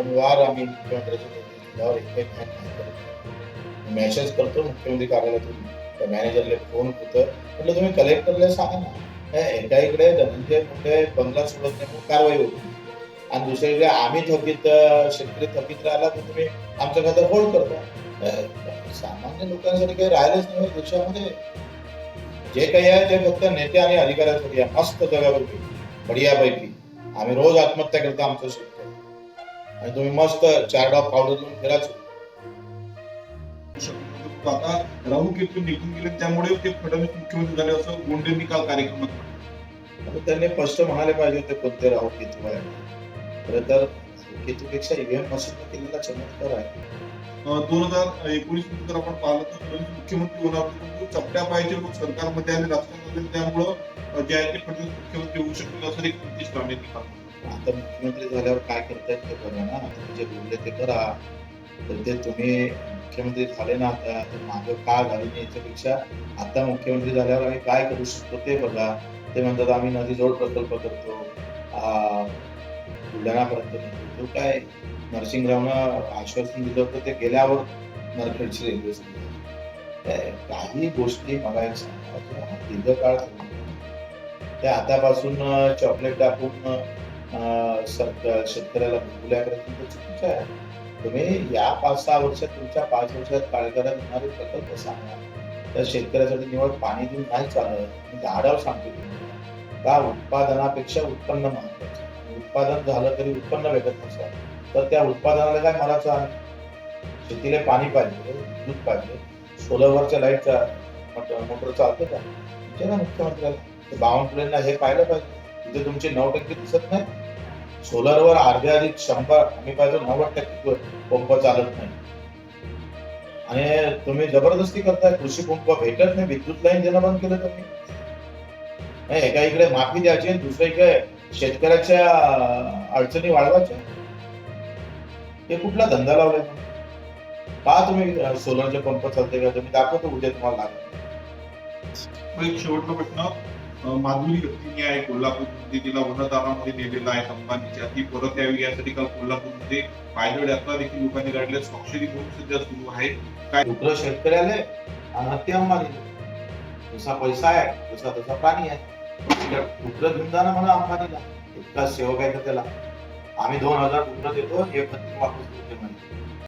वारंवार आम्ही मुख्यमंत्र्यांच्या मेसेज करतो. मुख्यमंत्री कार्यालयातून त्या मॅनेजरला फोन होतं म्हटलं तुम्ही कलेक्टरला सांगा ना. हे एका इकडे धनंजय मुंडे बंगला सोडत नाही कारवाई होती आणि दुसरीकडे आम्ही थकीत शेतकरी थकीत राहिला तर तुम्ही आमच्या खात्यात होल्ड करता. सामान्य लोकांसाठी काही राहिलंच नाही हो देशामध्ये. जे काही आहे ते फक्त नेते आणि अधिकाऱ्यांसाठी मस्त जगापैकी. बढियापैकी. आम्ही रोज आत्महत्या करतो आमचं शेतकरी आणि तुम्ही मस्त चार डॉग पावडर लावून फिराच. आता राहू केतू निघून गेले त्यामुळे ते फडणवीस मुख्यमंत्री झाले असं गोंडेंनी काल कार्यक्रमात त्यांनी स्पष्ट म्हणाले पाहिजे होते कोणते राहू केतू आहे खरं तर केतूपेक्षा ईव्हीएम मशीन केलेला चमत्कार आहे. दोन हजार एकोणीसमध्ये जर आपण पाहिलं तर फडणवीस मुख्यमंत्री होणार होते चपट्या पायाचे लोक सरकारमध्ये आले राजकारणात त्यामुळं जे आहे ते फडणवीस मुख्यमंत्री होऊ शकतील असं एक नितीश म्हटलं. आता मुख्यमंत्री झाल्यावर काय करतायत ते करा ना. तुम्ही जे बोलले ते करा. तर ते तुम्ही मुख्यमंत्री झाले ना आता तर मागं का घालून नाही याच्यापेक्षा आता मुख्यमंत्री झाल्यावर आम्ही काय करू शकतो ते बघा. ते म्हणतात आम्ही नदी जोड प्रकल्प करतो. बुलढाणापर्यंत नेतो. तो काय नरसिंगरावनं आश्वासन दिलं होतं ते गेल्यावर नरखेडची रेल्वे सुरू काही गोष्टी मला एक सांगा. दीर्घकाळ ते त्या आतापासून चॉकलेट टाकून सरकार शेतकऱ्याला भुलल्या चुकीचं आहे. तुम्ही या पाच सहा वर्षात तुमच्या पाच वर्षात काळेकरात होणारे प्रकल्प सांगा. तर शेतकऱ्यासाठी निवड पाणी देऊन नाही चालत मी झाडावर सांगतो का उत्पादनापेक्षा उत्पन्न महत्वाचं उत्पादन झालं तरी उत्पन्न भेटत नसतं. तर त्या उत्पादनाला काय मराचं शेतीला पाणी पाहिजे दूध पाहिजे सोलरवरच्या लाईटचा मोटर चालतं का? विचारा मुख्यमंत्र्याला? बावनकुळेंना हे पाहिलं पाहिजे. तिथे तुमचे नऊ टक्के दिसत नाही. सोलरवर अर्ध्या अधिक शंभर आम्ही पाहिजे नव्वद टक्के पंप चालत नाही. आणि तुम्ही जबरदस्ती करताय कृषी पंप भेटत नाही विद्युत लाईन देणं बंद केलं तुम्ही. नाही, एका इकडे माफी द्यायची दुसऱ्या इकडे शेतकऱ्याच्या अडचणी वाढवायच्या. ते कुठला धंदा लावलाय? तुम्ही? का तुम्ही सोलरचे पंप चालते का? तुम्ही दाखवतो उद्या तुम्हाला लागेल. एक शेवटचा प्रश्न माधुरी व्यक्तीने आहे कोल्हापूरमध्ये तिला वनदारामध्ये नेलेला आहे अंबानीच्या ती परत यावी यासाठी काल कोल्हापूरमध्ये पायदळ यात्रा देखील लोकांनी काढल्या स्वाक्षरी मोहीम सध्या सुरू आहे. डुकर शेतकऱ्याला आणि हत्ती अंबानी जसा पैसा आहे तसा तसा प्राणी आहे. डुकर घेऊन जा म्हणा अंबानीला इतका सेवक आहे का त्याला? आम्ही दोन हजार डुकर देतो हे हत्ती वापस